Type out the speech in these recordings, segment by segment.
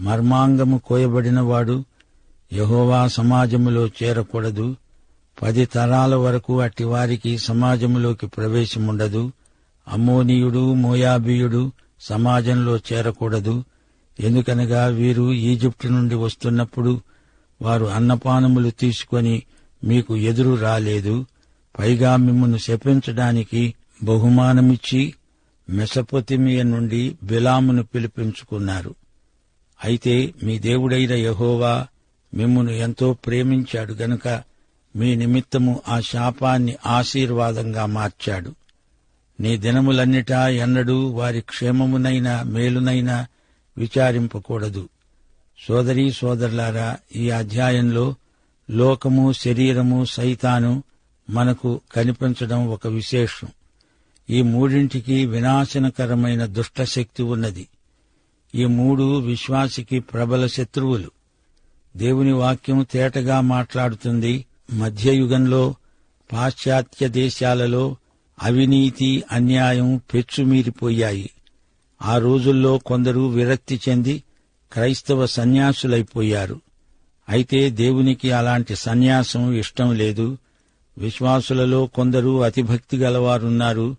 మర్మాంగము కోయబడినవాడు యహోవా సమాజములో చేరకూడదు. పది తరాల వరకు అట్టి వారికి సమాజములోకి ప్రవేశముండదు. అమోనీయుడు మోయాబీయుడు సమాజంలో చేరకూడదు. ఎందుకనగా వీరు ఈజిప్టు నుండి వస్తున్నప్పుడు వారు అన్నపానములు తీసుకొని మీకు ఎదురు రాలేదు. పైగా మిమ్మను శపించడానికి బహుమానమిచ్చి మెసపొతిమియ నుండి బిలామును పిలిపించుకున్నారు. అయితే మీ దేవుడైన యహోవా మిమ్మును ఎంతో ప్రేమించాడు గనుక మీ నిమిత్తము ఆ శాపాన్ని ఆశీర్వాదంగా మార్చాడు. నీ దినములన్నిటా ఎన్నడూ వారి క్షేమమునైనా మేలునైనా విచారింపకూడదు. సోదరీ సోదరులారా ఈ అధ్యాయంలో లోకము శరీరము సైతాను మనకు కనిపించడం ఒక విశేషం. ఈ మూడింటికి వినాశనకరమైన దుష్టశక్తి ఉన్నది. ఈ మూడు విశ్వాసికి ప్రబల శత్రువులు. దేవుని వాక్యం తేటగా మాట్లాడుతుంది. మధ్యయుగంలో పాశ్చాత్య దేశాలలో అవినీతి అన్యాయం పెచ్చుమీరిపోయాయి. ఆ రోజుల్లో కొందరు విరక్తి చెంది క్రైస్తవ సన్యాసులైపోయారు. అయితే దేవునికి అలాంటి సన్యాసం ఇష్టం లేదు. విశ్వాసులలో కొందరు అతిభక్తి గలవారున్నారు.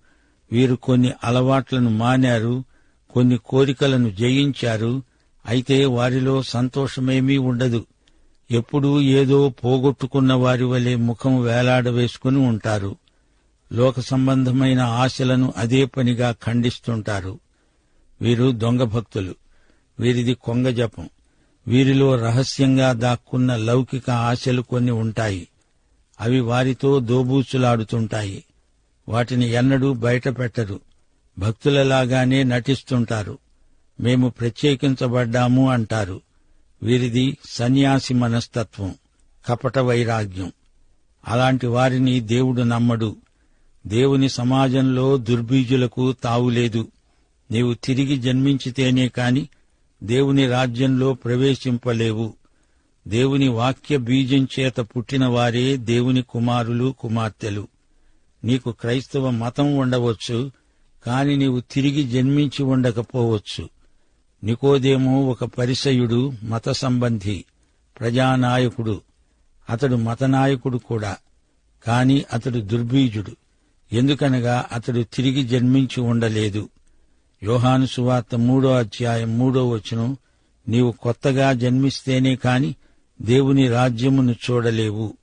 వీరు కొన్ని అలవాట్లను మానారు. కొన్ని కోరికలను జయించారు. అయితే వారిలో సంతోషమేమీ ఉండదు. ఎప్పుడూ ఏదో పోగొట్టుకున్న వారి వలె ముఖం వేలాడవేసుకుని ఉంటారు. లోక సంబంధమైన ఆశలను అదే పనిగా ఖండిస్తుంటారు. వీరు దొంగ భక్తులు. వీరిది కొంగ జపం. వీరిలో రహస్యంగా దాక్కున్న లౌకిక ఆశలు కొన్ని ఉంటాయి. అవి వారితో దోబూచులాడుతుంటాయి. వాటిని ఎన్నడూ బయటపెట్టరు. భక్తులలాగానే నటిస్తుంటారు. మేము ప్రత్యేకించబడ్డాము అంటారు. వీరిది సన్యాసి మనస్తత్వం కపట వైరాగ్యం. అలాంటి వారిని దేవుడు నమ్మడు. దేవుని సమాజంలో దుర్బీజులకు తావులేదు నీవు తిరిగి జన్మించితేనే కాని దేవుని రాజ్యంలో ప్రవేశింపలేవు. దేవుని వాక్య బీజం చేత పుట్టిన వారే దేవుని కుమారులు కుమార్తెలు. నీకు క్రైస్తవ మతం ఉండవచ్చు కాని నీవు తిరిగి జన్మించి ఉండకపోవచ్చు. నికోదేమో ఒక పరిసయుడు మత సంబంధి ప్రజానాయకుడు. అతడు మతనాయకుడు కూడా కాని అతడు దుర్బీజుడు. ఎందుకనగా అతడు తిరిగి జన్మించి ఉండలేదు. యోహాను సువార్త మూడో అధ్యాయం మూడో వచనం నీవు కొత్తగా జన్మిస్తేనే కాని దేవుని రాజ్యమును చూడలేవు.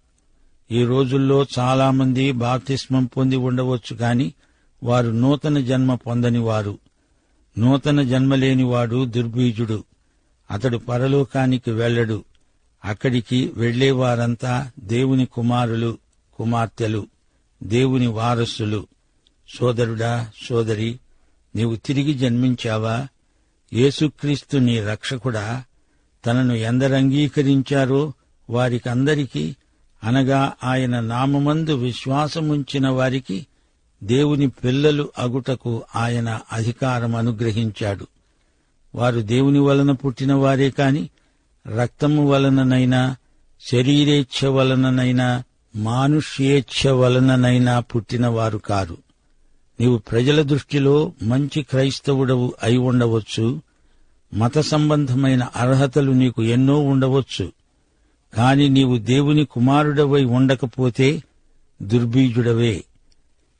ఈ రోజుల్లో చాలామంది బాప్తిస్మం పొంది ఉండవచ్చు కాని వారు నూతన జన్మ పొందనివారు. నూతన జన్మలేనివాడు దుర్బీజుడు. అతడు పరలోకానికి వెళ్ళడు. అక్కడికి వెళ్ళేవారంతా దేవుని కుమారులు కుమార్తెలు దేవుని వారసులు. సోదరుడా సోదరి నీవు తిరిగి జన్మించావా? యేసుక్రీస్తు నీ రక్షకుడా? తనను ఎందరంగీకరించారో వారికందరికీ అనగా ఆయన నామమందు విశ్వాసముంచిన వారికి దేవుని పిల్లలు అగుటకు ఆయన అధికారం అనుగ్రహించాడు. వారు దేవుని వలన పుట్టిన వారే కాని రక్తము వలననైనా శరీరేచ్ఛ వలననైనా మానుష్యేచ్ఛ వలననైనా పుట్టినవారు కారు. నీవు ప్రజల దృష్టిలో మంచి క్రైస్తవుడవు అయి ఉండవచ్చు. మత సంబంధమైన అర్హతలు నీకు ఎన్నో ఉండవచ్చు. కాని నీవు దేవుని కుమారుడవై ఉండకపోతే దుర్బీజుడవే.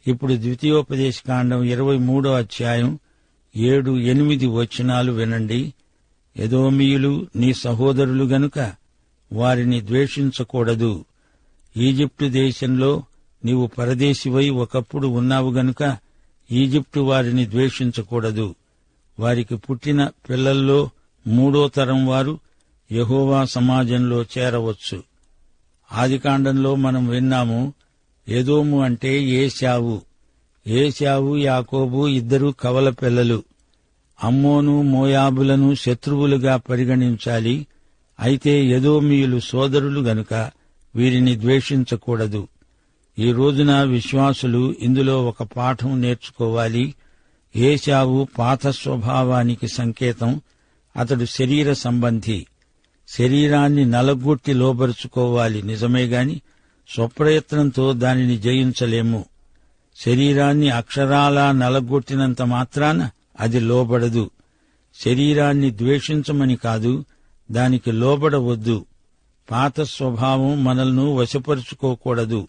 ఇప్పుడు ద్వితీయోపదేశకాండం ఇరవై మూడో అధ్యాయం ఏడు ఎనిమిది వచనాలు వినండి. ఎదోమీయులు నీ సహోదరులు గనుక వారిని ద్వేషించకూడదు. ఈజిప్టు దేశంలో నీవు పరదేశివై ఒకప్పుడు ఉన్నావు గనుక ఈజిప్టు వారిని ద్వేషించకూడదు. వారికి పుట్టిన పిల్లల్లో మూడో తరం వారు యహోవా సమాజంలో చేరవచ్చు. ఆదికాండంలో మనం విన్నాము ఎదోము అంటే ఏశావు. ఏశావు యాకోబు ఇద్దరు కవల పిల్లలు. అమ్మోను మోయాబులను శత్రువులుగా పరిగణించాలి. అయితే ఎదోమీయులు సోదరులు గనుక వీరిని ద్వేషించకూడదు. ఈ రోజున విశ్వాసులు ఇందులో ఒక పాఠం నేర్చుకోవాలి. ఏశావు పాత స్వభావానికి సంకేతం. అతడు శరీర సంబంధి. శరీరాన్ని నలగొట్టి లోబరుచుకోవాలి. నిజమే గాని స్వప్రయత్నంతో దానిని జయించలేము. శరీరాన్ని అక్షరాలా నలగొట్టినంత మాత్రాన అది లోబడదు. శరీరాన్ని ద్వేషించమని కాదు దానికి లోబడవద్దు. పాత స్వభావం మనల్ని వశపరుచుకోకూడదు.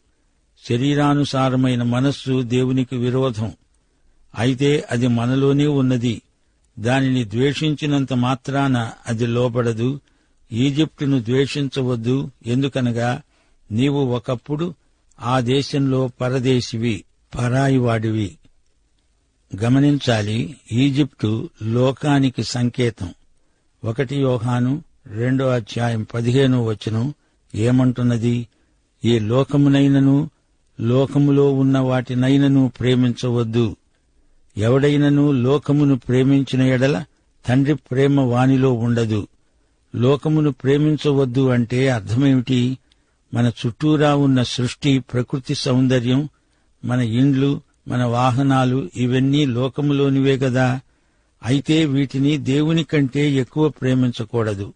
శరీరానుసారమైన మనస్సు దేవునికి విరోధం. అయితే అది మనలోనే ఉన్నది. దానిని ద్వేషించినంత మాత్రాన అది లోబడదు. ఈజిప్టును ద్వేషించవద్దు. ఎందుకనగా నీవు ఒకప్పుడు ఆ దేశంలో పరదేశివి పరాయివాడివి. గమనించాలి ఈజిప్టు లోకానికి సంకేతం. ఒకటి యోహాను రెండో అధ్యాయం పదిహేనో వచనం ఏమంటున్నది? ఈ లోకమునైనను లోకములో ఉన్న వాటినైనను ప్రేమించవద్దు. ఎవడైనను లోకమును ప్రేమించిన ఎడల తండ్రి ప్రేమ వానిలో ఉండదు. లోకమును ప్రేమించవద్దు అంటే అర్థమేమిటి? మన చుట్టూరా ఉన్న సృష్టి ప్రకృతి సౌందర్యం మన ఇండ్లు మన వాహనాలు ఇవన్నీ లోకములోనివే గదా. అయితే వీటిని దేవుని కంటే ఎక్కువ ప్రేమించకూడదు.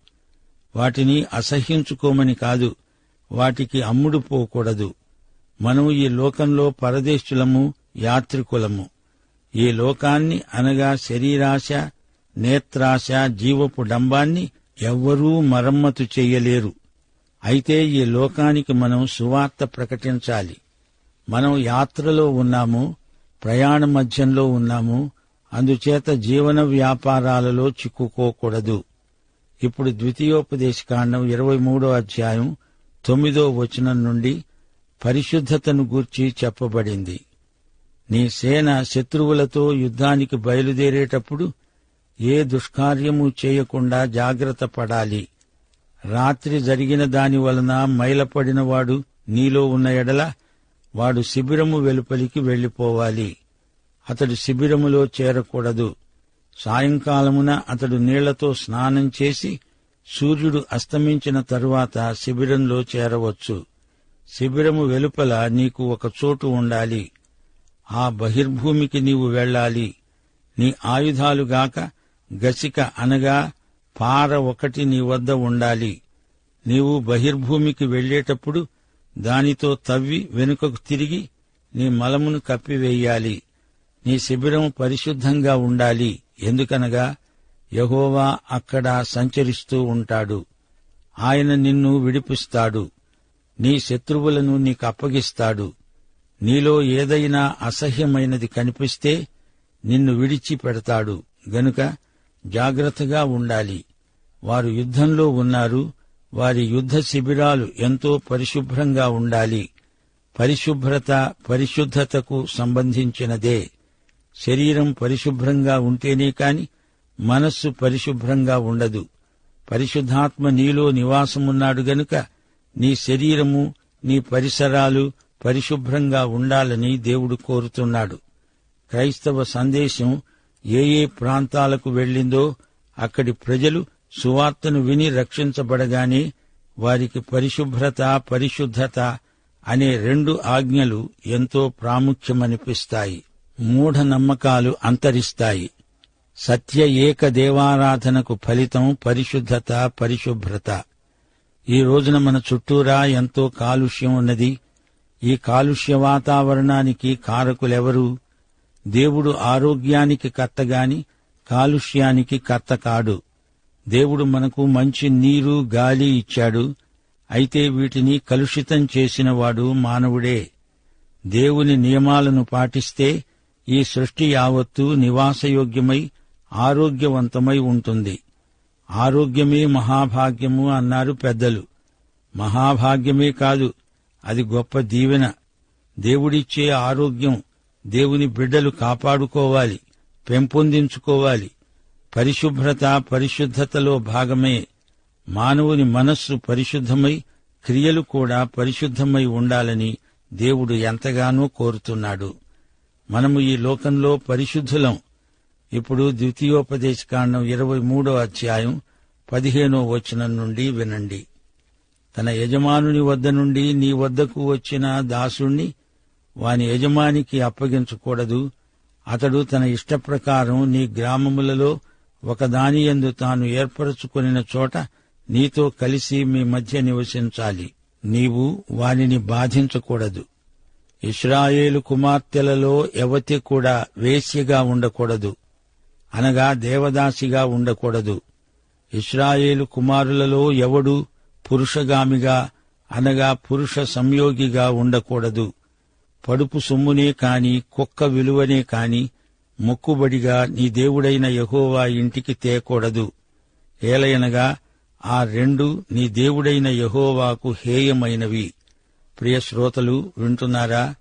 వాటిని అసహ్యించుకోమని కాదు వాటికి అమ్ముడు పోకూడదు. మనం ఈ లోకంలో పరదేశులము యాత్రికులము. ఈ లోకాన్ని అనగా శరీరాశ నేత్రాశ జీవపు డంబాన్ని ఎవ్వరూ మరమ్మతు చెయ్యలేరు అయితే ఈ లోకానికి మనం సువార్త ప్రకటించాలి. మనం యాత్రలో ఉన్నాము ప్రయాణ మధ్యంలో ఉన్నాము అందుచేత జీవన వ్యాపారాలలో చిక్కుకోకూడదు. ఇప్పుడు ద్వితీయోపదేశకాండం ఇరవై మూడో అధ్యాయం తొమ్మిదో వచనం నుండి పరిశుద్ధతను గూర్చి చెప్పబడింది. నీ సేన శత్రువులతో యుద్ధానికి బయలుదేరేటప్పుడు ఏ దుష్కార్యము చేయకుండా జాగ్రత్త పడాలి. రాత్రి జరిగిన దాని వలన మైలపడినవాడు నీలో ఉన్న ఎడల వాడు శిబిరము వెలుపలికి వెళ్ళిపోవాలి అతడు శిబిరములో చేరకూడదు. సాయంకాలమున అతడు నీళ్ళతో స్నానం చేసి సూర్యుడు అస్తమించిన తరువాత శిబిరంలో చేరవచ్చు. శిబిరము వెలుపల నీకు ఒక చోటు ఉండాలి. ఆ బహిర్భూమికి నీవు వెళ్ళాలి. నీ ఆయుధాలుగాక గసిక అనగా పార ఒకటి నీ వద్ద ఉండాలి. నీవు బహిర్భూమికి వెళ్ళేటప్పుడు దానితో తవ్వి వెనుకకు తిరిగి నీ మలమును కప్పివేయాలి. నీ శిబిరం పరిశుద్ధంగా ఉండాలి. ఎందుకనగా యహోవా అక్కడ సంచరిస్తూ ఉంటాడు. ఆయన నిన్ను విడిపిస్తాడు. నీ శత్రువులను నీకు అప్పగిస్తాడు. నీలో ఏదైనా అసహ్యమైనది కనిపిస్తే నిన్ను విడిచి పెడతాడు గనుక జాగ్రత్తగా ఉండాలి. వారు యుద్ధంలో ఉన్నారు. వారి యుద్ధ శిబిరాలు ఎంతో పరిశుభ్రంగా ఉండాలి. పరిశుభ్రత పరిశుద్ధతకు సంబంధించినదే. శరీరం పరిశుభ్రంగా ఉంటేనే కాని మనస్సు పరిశుభ్రంగా ఉండదు. పరిశుద్ధాత్మ నీలో నివాసమున్నాడు గనుక నీ శరీరము నీ పరిసరాలు పరిశుభ్రంగా ఉండాలని దేవుడు కోరుతున్నాడు. క్రైస్తవ సందేశం ఏ ఏ ప్రాంతాలకు వెళ్ళిందో అక్కడి ప్రజలు సువార్తను విని రక్షించబడగానే వారికి పరిశుభ్రత పరిశుద్ధత అనే రెండు ఆజ్ఞలు ఎంతో ప్రాముఖ్యమనిపిస్తాయి. మూఢనమ్మకాలు అంతరిస్తాయి. సత్య ఏక దేవారాధనకు ఫలితం పరిశుద్ధత పరిశుభ్రత. ఈ రోజున మన చుట్టూరా ఎంతో కాలుష్యం ఉన్నది. ఈ కాలుష్య వాతావరణానికి కారకులెవరు? దేవుడు ఆరోగ్యానికి కర్తగాని కాలుష్యానికి కర్త కాడు. దేవుడు మనకు మంచి నీరు గాలి ఇచ్చాడు. అయితే వీటిని కలుషితం చేసినవాడు మానవుడే. దేవుని నియమాలను పాటిస్తే ఈ సృష్టి యావత్తు నివాసయోగ్యమై ఆరోగ్యవంతమై ఉంటుంది. ఆరోగ్యమే మహాభాగ్యము అన్నారు పెద్దలు. మహాభాగ్యమే కాదు అది గొప్ప దీవెన. దేవుడిచ్చే ఆరోగ్యం దేవుని బిడ్డలు కాపాడుకోవాలి పెంపొందించుకోవాలి. పరిశుభ్రత పరిశుద్ధతలో భాగమే మానవుని మనస్సు పరిశుద్ధమై క్రియలు కూడా పరిశుద్ధమై ఉండాలని దేవుడు ఎంతగానో కోరుతున్నాడు. మనము ఈ లోకంలో పరిశుద్ధులం. ఇప్పుడు ద్వితీయోపదేశకాండం ఇరవై మూడో అధ్యాయం పదిహేనో వచనం నుండి వినండి. తన యజమానుని వద్ద నుండి నీ వద్దకు వచ్చిన దాసుణ్ణి వాని యజమానికి అప్పగించకూడదు. అతడు తన ఇష్టప్రకారం నీ గ్రామములలో ఒకదాని యందు తాను ఏర్పరచుకొనిన చోట నీతో కలిసి మీ మధ్య నివసించాలి. నీవు వానిని బాధించకూడదు. ఇస్రాయేలు కుమార్తెలలో ఎవతి కూడా వేశ్యగా ఉండకూడదు. అనగా దేవదాసిగా ఉండకూడదు. ఇస్రాయేలు కుమారులలో ఎవడు పురుషగామిగా అనగా పురుష సంయోగిగా ఉండకూడదు. పడుపు సొమ్మునే కాని కుక్క విలువనే కాని మొక్కుబడిగా నీ దేవుడైన యహోవా ఇంటికి తేకూడదు. ఏలయనగా ఆ రెండు నీ దేవుడైన యహోవాకు హేయమైనవి. ప్రియ శ్రోతలు వింటున్నారా?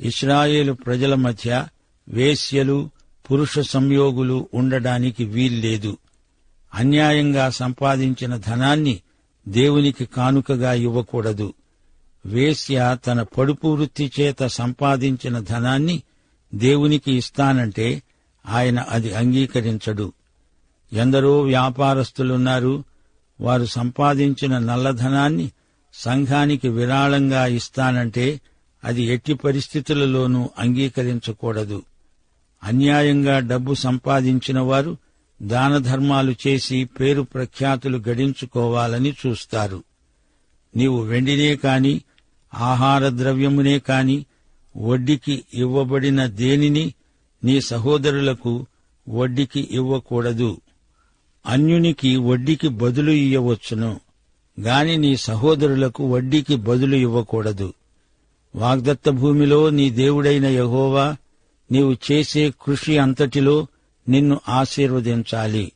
ఇస్రాయేలు ప్రజల మధ్య వేశ్యలు పురుష సంయోగులు ఉండడానికి వీల్లేదు. అన్యాయంగా సంపాదించిన ధనాన్ని దేవునికి కానుకగా ఇవ్వకూడదు. వేశ్య తన పడుపు వృత్తి చేత సంపాదించిన ధనాన్ని దేవునికి ఇస్తానంటే ఆయన అది అంగీకరించడు. ఎందరో వ్యాపారస్తులున్నారు. వారు సంపాదించిన నల్లధనాన్ని సంఘానికి విరాళంగా ఇస్తానంటే అది ఎట్టి పరిస్థితులలోనూ అంగీకరించకూడదు. అన్యాయంగా డబ్బు సంపాదించిన వారు దానధర్మాలు చేసి పేరు ప్రఖ్యాతులు గడించుకోవాలని చూస్తారు. నీవు వెండినే కాని ఆహార ద్రవ్యమునే కాని వడ్డీకి ఇవ్వబడిన దేనిని నీ సహోదరులకు వడ్డీకి ఇవ్వకూడదు. అన్యునికి వడ్డీకి బదులు ఇయ్యవచ్చును గాని నీ సహోదరులకు వడ్డీకి బదులు ఇవ్వకూడదు. వాగ్దత్త భూమిలో నీ దేవుడైన యహోవా నీవు చేసే కృషి అంతటిలో నిన్ను ఆశీర్వదించాలి.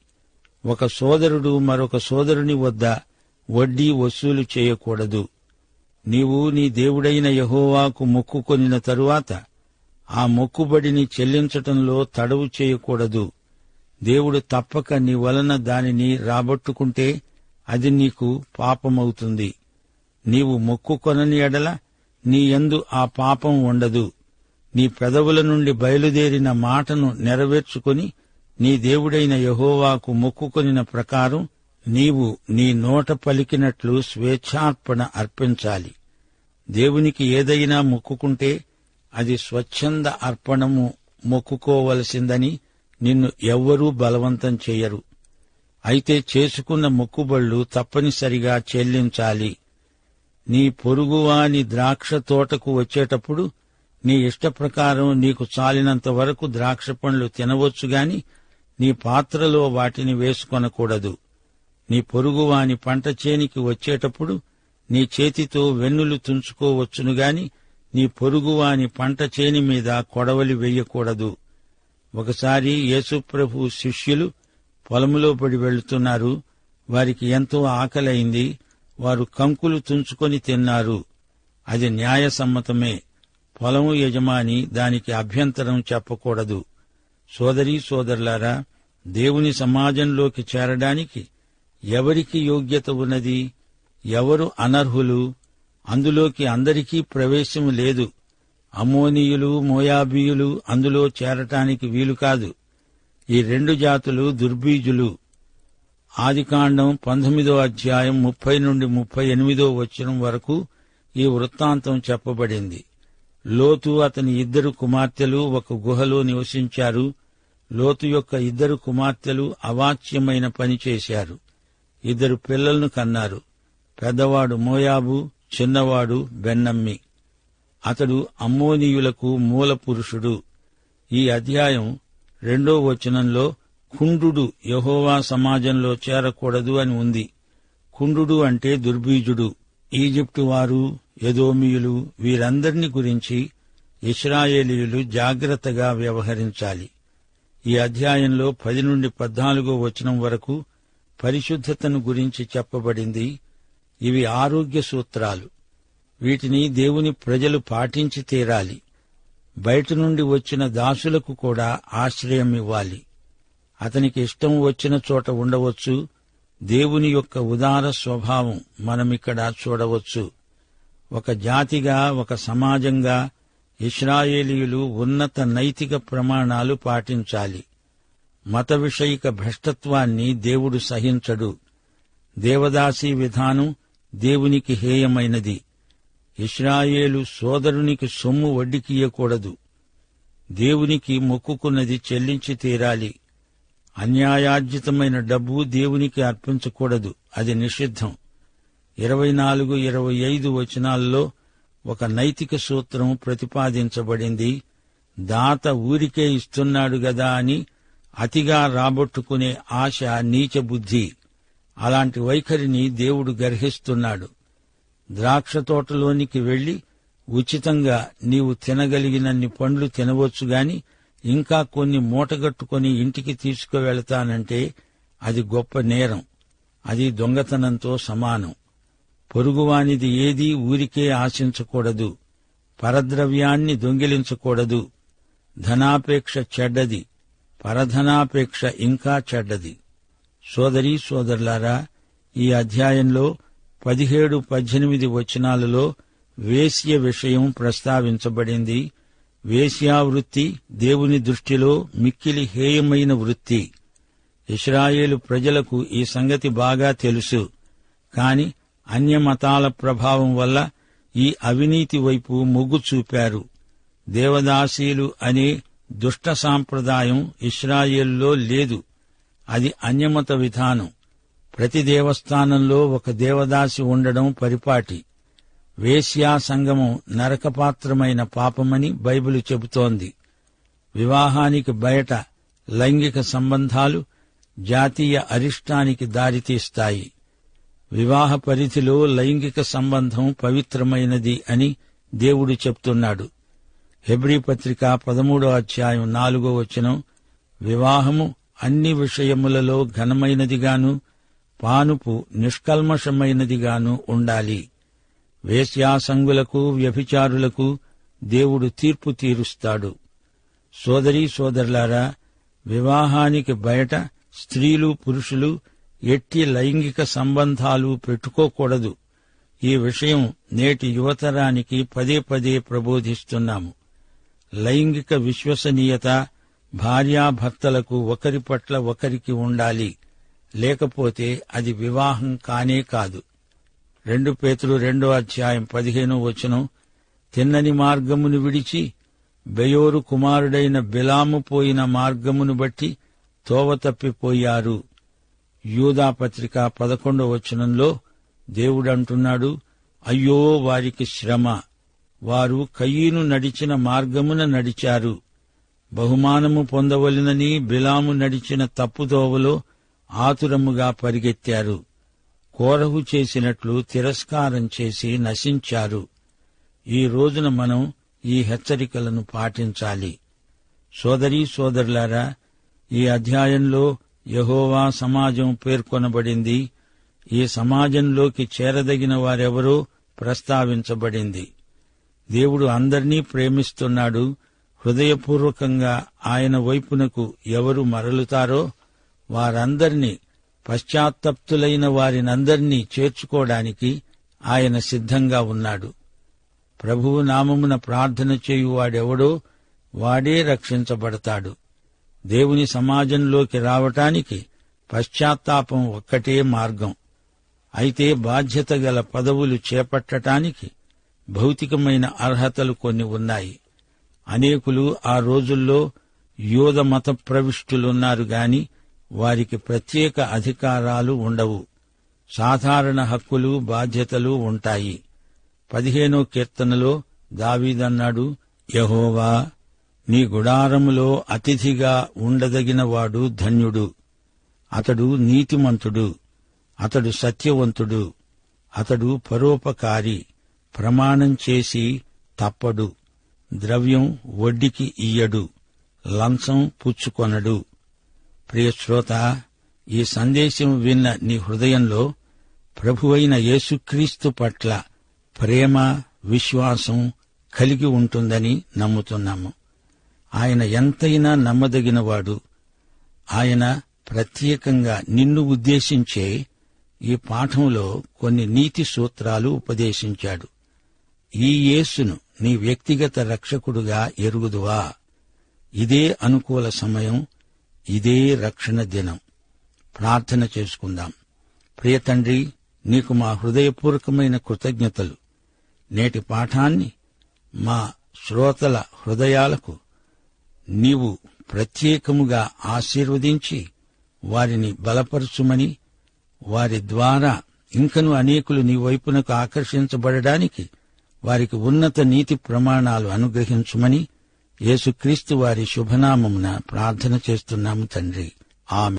ఒక సోదరుడు మరొక సోదరుని వద్ద వడ్డీ వసూలు చేయకూడదు. నీవు నీ దేవుడైన యహోవాకు మొక్కుకొనిన తరువాత ఆ మొక్కుబడిని చెల్లించటంలో తడవు చేయకూడదు. దేవుడు తప్పక నీ వలన దానిని రాబట్టుకుంటే అది నీకు పాపమవుతుంది. నీవు మొక్కుకొనని ఎడల నీ యందు ఆ పాపం ఉండదు. నీ పెదవుల నుండి బయలుదేరిన మాటను నెరవేర్చుకుని నీ దేవుడైన యహోవాకు మొక్కుకొనిన ప్రకారం నీవు నీ నోట పలికినట్లు స్వేచ్ఛార్పణ అర్పించాలి. దేవునికి ఏదైనా మొక్కుకుంటే అది స్వచ్ఛంద అర్పణము మొక్కుకోవలసిందని నిన్ను ఎవ్వరూ బలవంతం చేయరు. అయితే చేసుకున్న మొక్కుబళ్ళు తప్పనిసరిగా చెల్లించాలి. నీ పొరుగువాని ద్రాక్ష తోటకు వచ్చేటప్పుడు నీ ఇష్టప్రకారం నీకు చాలినంత వరకు ద్రాక్ష పండ్లు తినవచ్చు గాని నీ పాత్రలో వాటిని వేసుకొనకూడదు. నీ పొరుగువాని పంట చేనికి వచ్చేటప్పుడు నీ చేతితో వెన్నులు తుంచుకోవచ్చునుగాని నీ పొరుగువాని పంట చేని మీద కొడవలి వెయ్యకూడదు ఒకసారి యేసుప్రభు శిష్యులు పొలములో పడి వెళుతున్నారు. వారికి ఎంతో ఆకలైంది. వారు కంకులు తుంచుకొని తిన్నారు. అది న్యాయసమ్మతమే. పొలము యజమాని దానికి అభ్యంతరం చెప్పకూడదు. సోదరీ సోదరులారా దేవుని సమాజంలోకి చేరడానికి ఎవరికి యోగ్యత ఉన్నది? ఎవరు అనర్హులు? అందులోకి అందరికీ ప్రవేశం లేదు. అమోనీయులు మోయాబీయులు అందులో చేరటానికి వీలు కాదు. ఈ రెండు జాతులు దుర్బీజులు. ఆదికాండం పంతొమ్మిదో అధ్యాయం ముప్పై నుండి ముప్పై ఎనిమిదో వచనం వరకు ఈ వృత్తాంతం చెప్పబడింది. లోతు అతని ఇద్దరు కుమార్తెలు ఒక గుహలో నివసించారు. లోతు యొక్క ఇద్దరు కుమార్తెలు అవాచ్యమైన పని చేశారు. ఇద్దరు పిల్లలను కన్నారు. పెద్దవాడు మోయాబు చిన్నవాడు బెన్నమ్మి. అతడు అమ్మోనీయులకు మూల పురుషుడు ఈ అధ్యాయం రెండో వచనంలో కుండు యహోవా సమాజంలో చేరకూడదు అని ఉంది. కుండు అంటే దుర్బీజుడు. ఈజిప్టు వారు యదోమియులు వీరందరిని గురించి ఇస్రాయేలీయులు జాగ్రత్తగా వ్యవహరించాలి. ఈ అధ్యాయంలో పది నుండి పద్నాలుగో వచనం వరకు పరిశుద్ధతను గురించి చెప్పబడింది. ఇవి ఆరోగ్య సూత్రాలు. వీటిని దేవుని ప్రజలు పాటించి తీరాలి. బయట నుండి వచ్చిన దాసులకు కూడా ఆశ్రయం ఇవ్వాలి. అతనికి ఇష్టం వచ్చిన చోట ఉండవచ్చు. దేవుని యొక్క ఉదార స్వభావం మనమిక్కడ చూడవచ్చు. ఒక జాతిగా ఒక సమాజంగా ఇస్రాయేలీయులు ఉన్నత నైతిక ప్రమాణాలు పాటించాలి. మత విషయిక భ్రష్టత్వాన్ని దేవుడు సహించడు. దేవదాసీ విధానం దేవునికి హేయమైనది. ఇస్రాయేలు సోదరునికి సొమ్ము వడ్డికియకూడదు దేవునికి మొక్కుకున్నది చెల్లించి తీరాలి. అన్యాయార్జితమైన డబ్బు దేవునికి అర్పించకూడదు. అది నిషిద్ధం. ఇరవై నాలుగు ఇరవై ఐదు వచనాల్లో ఒక నైతిక సూత్రం ప్రతిపాదించబడింది. దాత ఊరికే ఇస్తున్నాడు గదా అని అతిగా రాబట్టుకునే ఆశ నీచ బుద్ధి అలాంటి వైఖరిని దేవుడు గర్హిస్తున్నాడు. ద్రాక్ష తోటలోనికి వెళ్ళి ఉచితంగా నీవు తినగలిగినన్ని పండ్లు తినవచ్చు గాని ఇంకా కొన్ని మూటగట్టుకొని ఇంటికి తీసుకువెళతానంటే అది గొప్ప నేరం. అది దొంగతనంతో సమానం. పొరుగువానిది ఏదీ ఊరికే ఆశించకూడదు. పరద్రవ్యాన్ని దొంగిలించకూడదు. ధనాపేక్ష చెడ్డది. పరధనాపేక్ష ఇంకా చెడ్డది. సోదరీ సోదరులారా ఈ అధ్యాయంలో పదిహేడు పద్దెనిమిది వచనాలలో వేశ్య విషయం ప్రస్తావించబడింది. వేశ్యావృత్తి దేవుని దృష్టిలో మిక్కిలి హేయమైన వృత్తి. ఇస్రాయేలు ప్రజలకు ఈ సంగతి బాగా తెలుసు. కాని అన్యమతాల ప్రభావం వల్ల ఈ అవినీతి వైపు మొగ్గు చూపారు. దేవదాసీలు అనే దుష్ట సాంప్రదాయం ఇస్రాయేల్లో లేదు. అది అన్యమత విధానం. ప్రతి దేవస్థానంలో ఒక దేవదాసి ఉండడం పరిపాటి. వేశ్యా సంగమం నరకపాత్రమైన పాపమని బైబిలు చెబుతోంది. వివాహానికి బయట లైంగిక సంబంధాలు జాతీయ అరిష్టానికి దారితీస్తాయి. వివాహ పరిధిలో లైంగిక సంబంధం పవిత్రమైనది అని దేవుడు చెప్తున్నాడు. హెబ్రీ పత్రిక పదమూడో అధ్యాయం నాలుగో వచనం వివాహము అన్ని విషయములలో ఘనమైనదిగాను పానుపు నిష్కల్మషమైనదిగాను ఉండాలి. వేశ్యాసంగులకు వ్యభిచారులకు దేవుడు తీర్పు తీరుస్తాడు. సోదరీ సోదరులారా వివాహానికి బయట స్త్రీలు పురుషులు ఎట్టి లైంగిక సంబంధాలు పెట్టుకోకూడదు. ఈ విషయం నేటి యువతరానికి పదే పదే ప్రబోధిస్తున్నాము. లైంగిక విశ్వసనీయత భార్యాభర్తలకు ఒకరి పట్ల ఒకరికి ఉండాలి. లేకపోతే అది వివాహం కానే కాదు. రెండు పేతులు రెండో అధ్యాయం పదిహేనో వచనం తిన్నని మార్గమును విడిచి బెయోరు కుమారుడైన బిలాము పోయిన మార్గమును బట్టి తోవ తప్పిపోయారు. యూదాపత్రిక పదకొండవ వచనంలో దేవుడంటున్నాడు అయ్యో వారికి శ్రమ! వారు కయ్యను నడిచిన మార్గమున నడిచారు. బహుమానము పొందవలనని బిలాము నడిచిన తప్పుదోవలో ఆతురముగా పరిగెత్తారు. కోరహు చేసినట్లు తిరస్కారం చేసి నశించారు. ఈ రోజున మనం ఈ హెచ్చరికలను పాటించాలి. సోదరీ సోదరులారా ఈ అధ్యాయంలో యహోవా సమాజం పేర్కొనబడింది. ఈ సమాజంలోకి చేరదగిన వారెవరో ప్రస్తావించబడింది. దేవుడు అందరినీ ప్రేమిస్తున్నాడు. హృదయపూర్వకంగా ఆయన వైపునకు ఎవరు మరలుతారో వారందర్నీ పశ్చాత్తప్తులైన వారినందర్నీ చేర్చుకోవడానికి ఆయన సిద్ధంగా ఉన్నాడు. ప్రభువు నామమున ప్రార్థన చేయువాడెవడో వాడే రక్షించబడతాడు. దేవుని సమాజంలోకి రావటానికి పశ్చాత్తాపం ఒక్కటే మార్గం. అయితే బాధ్యత గల పదవులు చేపట్టటానికి భౌతికమైన అర్హతలు కొన్ని ఉన్నాయి. అనేకులు ఆ రోజుల్లో యోధ మత ప్రవిష్టులున్నారు గాని వారికి ప్రత్యేక అధికారాలు ఉండవు. సాధారణ హక్కులు బాధ్యతలు ఉంటాయి. పదిహేనో కీర్తనలో దావీదన్నాడు యహోవా నీ గుడారములో అతిథిగా ఉండదగినవాడు ధన్యుడు. అతడు నీతిమంతుడు. అతడు సత్యవంతుడు. అతడు పరోపకారి. ప్రమాణం చేసి తప్పడు. ద్రవ్యం వడ్డీకి ఇయ్యడు. లంచం పుచ్చుకొనడు. ప్రియశ్రోత ఈ సందేశం విన్న నీ హృదయంలో ప్రభువైన యేసుక్రీస్తు పట్ల ప్రేమ విశ్వాసం కలిగి ఉంటుందని నమ్ముతున్నాము. ఆయన ఎంతైనా నమ్మదగినవాడు. ఆయన ప్రత్యేకంగా నిన్ను ఉద్దేశించే ఈ పాఠంలో కొన్ని నీతి సూత్రాలు ఉపదేశించాడు. ఈ యేసును నీ వ్యక్తిగత రక్షకుడుగా ఎరుగుదువా. ఇదే అనుకూల సమయం ఇదే రక్షణ దినం. ప్రార్థన చేసుకుందాం. ప్రియతండ్రి నీకు మా హృదయపూర్వకమైన కృతజ్ఞతలు. నేటి పాఠాన్ని మా శ్రోతల హృదయాలకు నీవు ప్రత్యేకముగా ఆశీర్వదించి వారిని బలపరచుమని వారి ద్వారా ఇంకను అనేకులు నీ వైపునకు ఆకర్షించబడడానికి వారికి ఉన్నత నీతి ప్రమాణాలు అనుగ్రహించుమని యేసుక్రీస్తు వారి శుభనామమున ప్రార్థన చేస్తున్నాము తండ్రి. ఆమె